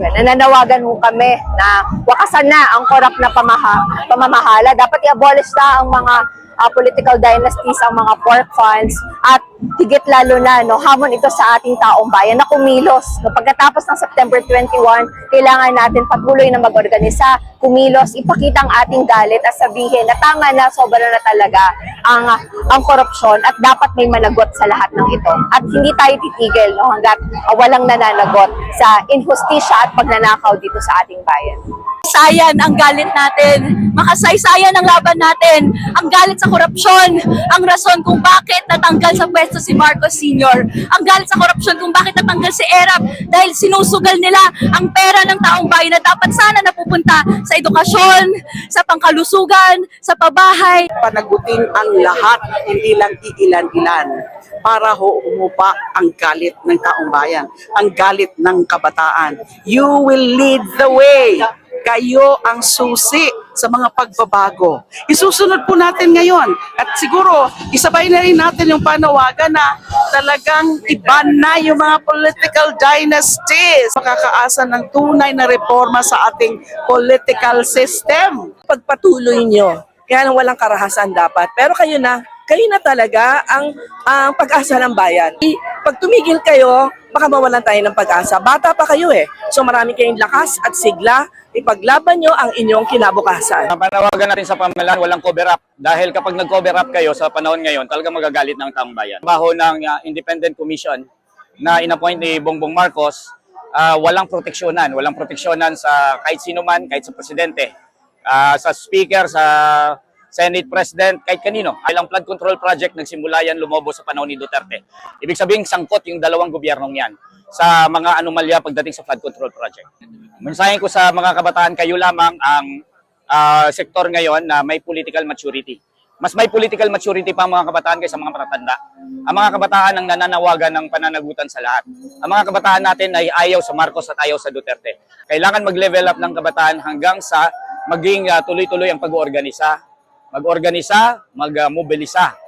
Nananawagan ho kami na wakasan na ang korap na pamaha, pamamahala. Dapat i-abolish na ang mga ah, political dynasties, ang mga pork funds, at higit lalo na, no, hamon ito sa ating taong bayan na kumilos. No, pagkatapos ng September 21, kailangan natin patuloy na mag-organisa, kumilos, ipakita ang ating galit at sabihin na tama na, sobra na talaga ang, ang korupsyon at dapat may managot sa lahat ng ito. At hindi tayo titigil no, hanggat ah, walang nananagot sa inhustisya at pagnanakaw dito sa ating bayan. Sayan ang galit natin. Makasaysayan ang laban natin. Ang galit sa korupsyon. Ang rason kung bakit natanggal sa pwesto si Marcos Sr. Ang galit sa korupsyon kung bakit natanggal si Erap dahil sinusugal nila ang pera ng taong bayan na dapat sana napupunta sa edukasyon, sa pangkalusugan, sa pabahay, panagutin ang lahat, hindi lang iilan-ilan para ho umupa ang galit ng taong bayan, ang galit ng kabataan. You will lead the way. Kayo ang susi sa mga pagbabago. Isusunod po natin ngayon. At siguro, isabay na rin natin yung panawagan na talagang iba na yung mga political dynasties. Makakaasa ng tunay na reforma sa ating political system. pagpatuloy nyo. Kaya lang walang karahasan dapat. Pero kayo na, kayo na talaga ang, ang pag-asa ng bayan. Pag tumigil kayo, baka mawalan tayo ng pag-asa. Bata pa kayo eh. So marami kayong lakas at sigla. Ipaglaban nyo ang inyong kinabukasan. Panawagan natin sa pamahalaan, walang cover up. Dahil kapag nag-cover up kayo sa panahon ngayon, talagang magagalit ng taong bayan. Baho ng uh, Independent Commission na inappoint ni Bongbong Marcos, ah, walang proteksyonan. Walang proteksyonan sa kahit sino man, kahit sa presidente, ah, sa speaker, sa Senate President, kahit kanino. Ilang flood control project nagsimula yan lumobo sa panahon ni Duterte. Ibig sabihin, sangkot yung dalawang gobyernong yan sa mga anomalya pagdating sa flood control project. Mensahe ko sa mga kabataan, kayo lamang ang ah, sektor ngayon na may political maturity. Mas may political maturity pa ang mga kabataan kaysa mga matatanda. Ang mga kabataan ang nananawagan ng pananagutan sa lahat. Ang mga kabataan natin ay ayaw sa Marcos at ayaw sa Duterte. Kailangan mag-level up ng kabataan hanggang sa maging ah, tuloy-tuloy ang pag-oorganisa. Mag-organisa, mag-mobilisa